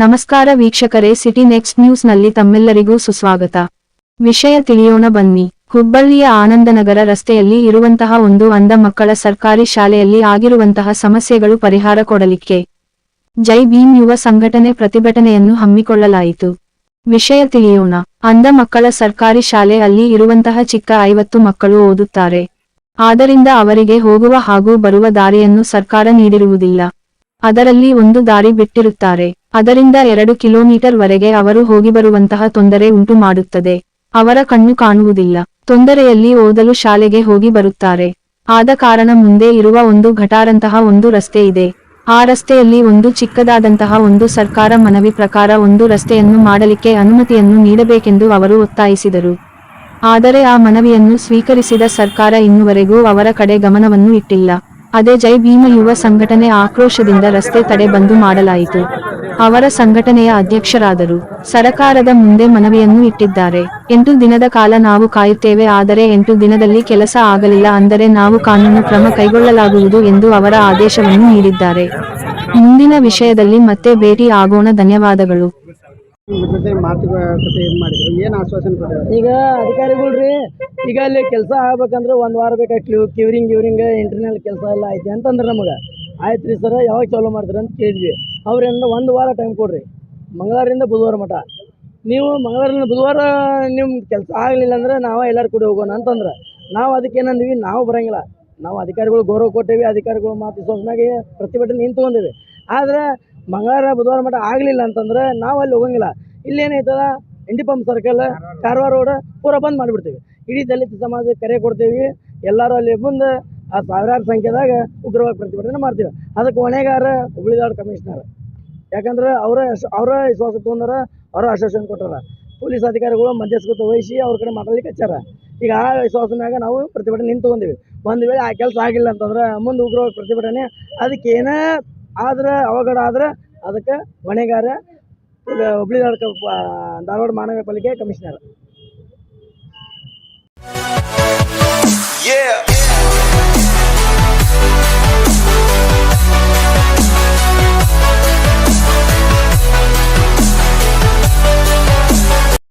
ನಮಸ್ಕಾರ ವೀಕ್ಷಕರೇ, city next ನ್ಯೂಸ್ನಲ್ಲಿ ತಮ್ಮೆಲ್ಲರಿಗೂ ಸುಸ್ವಾಗತ. ವಿಷಯ ತಿಳಿಯೋಣ ಬನ್ನಿ. ಹುಬ್ಬಳ್ಳಿಯ ಆನಂದನಗರ ರಸ್ತೆಯಲ್ಲಿ ಇರುವಂತಹ ಒಂದು ಅಂಧ ಮಕ್ಕಳ ಸರ್ಕಾರಿ ಶಾಲೆಯಲ್ಲಿ ಆಗಿರುವಂತಹ ಸಮಸ್ಯೆಗಳು ಪರಿಹಾರ ಕೊಡಲಿಕ್ಕೆ ಜೈ ಭೀಮ್ ಯುವ ಸಂಘಟನೆ ಪ್ರತಿಭಟನೆಯನ್ನು ಹಮ್ಮಿಕೊಳ್ಳಲಾಯಿತು. ವಿಷಯ ತಿಳಿಯೋಣ. ಅಂಧ ಮಕ್ಕಳ ಸರ್ಕಾರಿ ಶಾಲೆ ಅಲ್ಲಿ ಇರುವಂತಹ ಚಿಕ್ಕ ಐವತ್ತು ಮಕ್ಕಳು ಓದುತ್ತಾರೆ. ಆದ್ದರಿಂದ ಅವರಿಗೆ ಹೋಗುವ ಹಾಗೂ ಬರುವ ದಾರಿಯನ್ನು ಸರ್ಕಾರ ನೀಡಿರುವುದಿಲ್ಲ. ಅದರಲ್ಲಿ ಒಂದು ದಾರಿ ಬಿಟ್ಟಿರುತ್ತಾರೆ. ಅದರಿಂದ ಎರಡು ಕಿಲೋಮೀಟರ್ ವರೆಗೆ ಅವರು ಹೋಗಿ ಬರುವಂತಹ ತೊಂದರೆ ಉಂಟು ಮಾಡುತ್ತದೆ. ಅವರ ಕಣ್ಣು ಕಾಣುವುದಿಲ್ಲ. ತೊಂದರೆಯಲ್ಲಿ ಓದಲು ಶಾಲೆಗೆ ಹೋಗಿ ಬರುತ್ತಾರೆ. ಆದ ಕಾರಣ ಮುಂದೆ ಇರುವ ಒಂದು ಘಟಾರಂತಹ ಒಂದು ರಸ್ತೆ ಇದೆ. ಆ ರಸ್ತೆಯಲ್ಲಿ ಒಂದು ಚಿಕ್ಕದಾದಂತಹ ಒಂದು ಸರ್ಕಾರ ಮನವಿ ಪ್ರಕಾರ ಒಂದು ರಸ್ತೆಯನ್ನು ಮಾಡಲಿಕ್ಕೆ ಅನುಮತಿಯನ್ನು ನೀಡಬೇಕೆಂದು ಅವರು ಒತ್ತಾಯಿಸಿದರು. ಆದರೆ ಆ ಮನವಿಯನ್ನು ಸ್ವೀಕರಿಸಿದ ಸರ್ಕಾರ ಇನ್ನುವರೆಗೂ ಅವರ ಕಡೆ ಗಮನವನ್ನು ಇಟ್ಟಿಲ್ಲ. ಅದೇ ಜೈ ಭೀಮ ಯುವ ಸಂಘಟನೆ ಆಕ್ರೋಶದಿಂದ ರಸ್ತೆ ತಡೆ ಬಂದು ಮಾಡಲಾಯಿತು. ಅವರ ಸಂಘಟನೆಯ ಅಧ್ಯಕ್ಷರಾದರು. ಸರಕಾರದ ಮುಂದೆ ಮನವಿಯನ್ನು ಇಟ್ಟಿದ್ದಾರೆ. ಎಂಟು ದಿನದ ಕಾಲ ನಾವು ಕಾಯುತ್ತೇವೆ, ಆದರೆ ಎಂಟು ದಿನದಲ್ಲಿ ಕೆಲಸ ಆಗಲಿಲ್ಲ ಅಂದರೆ ನಾವು ಕಾನೂನು ಕ್ರಮ ಕೈಗೊಳ್ಳಲಾಗುವುದು ಎಂದು ಅವರ ಆದೇಶವನ್ನು ನೀಡಿದ್ದಾರೆ. ಮುಂದಿನ ವಿಷಯದಲ್ಲಿ ಮತ್ತೆ ಭೇಟಿ ಆಗೋಣ. ಧನ್ಯವಾದಗಳು. ಏನ್ ಮಾಡಿದ್ರು? ಏನು ಆಶ್ವಾಸನೆ ಈಗ ಅಧಿಕಾರಿಗಳು ರೀ ಈಗ ಅಲ್ಲಿ ಕೆಲಸ ಆಗ್ಬೇಕಂದ್ರೆ ಒಂದು ವಾರ ಬೇಕಾ ಕ್ಯೂ ಕ್ಯೂರಿಂಗ್ ಗ್ಯೂರಿಂಗ್ ಇಂಟರ್ನಲ್ ಕೆಲಸ ಎಲ್ಲ ಐತಿ ಅಂತಂದ್ರೆ ನಮಗೆ. ಆಯ್ತು ರೀ ಸರ್ ಯಾವಾಗ ಚಾಲೂ ಮಾಡ್ತೀರಿ ಅಂತ ಕೇಳಿದ್ವಿ. ಅವ್ರಿಂದ ಒಂದು ವಾರ ಟೈಮ್ ಕೊಡ್ರಿ. ಮಂಗಳವಾರದಿಂದ ಬುಧವಾರ ಮಠ. ನೀವು ಮಂಗಳವಾರದಿಂದ ಬುಧವಾರ ನಿಮ್ಮ ಕೆಲಸ ಆಗಲಿಲ್ಲ ಅಂದ್ರೆ ನಾವು ಎಲ್ಲರೂ ಕೂಡ ಹೋಗೋಣ ಅಂತಂದ್ರೆ. ನಾವು ಅದಕ್ಕೆ ಏನಂದ್ವಿ ನಾವು ಬರಂಗಿಲ್ಲ. ನಾವು ಅಧಿಕಾರಿಗಳು ಗೌರವ ಕೊಟ್ಟೇವಿ, ಅಧಿಕಾರಿಗಳು ಮಾತು ವಿಶ್ವಾಸನಾಗಿ ಪ್ರತಿಭಟನೆ ನಿಂತ್ಕೊಂಡೇವಿ. ಆದರೆ ಮಂಗಳವಾರ ಬುಧವಾರ ಮಟ್ಟ ಆಗಲಿಲ್ಲ ಅಂತಂದ್ರೆ ನಾವು ಅಲ್ಲಿ ಹೋಗಂಗಿಲ್ಲ. ಇಲ್ಲೇನೈತದ Indi pump circle Karwar road ಪೂರ ಬಂದ್ ಮಾಡಿಬಿಡ್ತೀವಿ. ಇಡೀ ದಲಿತ ಸಮಾಜಕ್ಕೆ ಕರೆ ಕೊಡ್ತೀವಿ. ಎಲ್ಲರೂ ಅಲ್ಲಿ ಮುಂದೆ ಆ ಸಾವಿರಾರು ಸಂಖ್ಯೆದಾಗ ಉಗ್ರವಾಗಿ ಪ್ರತಿಭಟನೆ ಮಾಡ್ತೀವಿ. ಅದಕ್ಕೆ ಹೊಣೆಗಾರ ಹುಬ್ಳಿದಾಡ್ ಕಮಿಷನರ್ ಯಾಕಂದ್ರೆ ಅವರ ಅವರ ವಿಶ್ವಾಸ ತೊಗೊಂಡಾರ ಅವರ ಆಶ್ವಾಸನೆ ಕೊಟ್ಟಾರ. ಪೊಲೀಸ್ ಅಧಿಕಾರಿಗಳು ಮಧ್ಯಸ್ಥಗತ ವಹಿಸಿ ಅವ್ರ ಕಡೆ ಮಾತಾಡ್ಲಿಕ್ಕೆ ಹಚ್ಚಾರ. ಈಗ ಆ ವಿಶ್ವಾಸ ಮ್ಯಾಗ ನಾವು ಪ್ರತಿಭಟನೆ ನಿಂತು ತಗೊಂಡಿವಿ ಒಂದು ವೇಳೆ ಆ ಕೆಲಸ ಆಗಿಲ್ಲ ಅಂತಂದ್ರೆ ಮುಂದೆ ಉಗ್ರವಾಗಿ ಪ್ರತಿಭಟನೆ. ಅದಕ್ಕೆ ಏನೇ ಆದ್ರೆ ಅವಘಡ ಆದರೆ ಅದಕ್ಕೆ ಹೊಣೆಗಾರ ಹುಬ್ಳಿ ಧಾರವಾಡ ಮಹಾನಗರ ಪಾಲಿಕೆ ಕಮಿಷನರ್.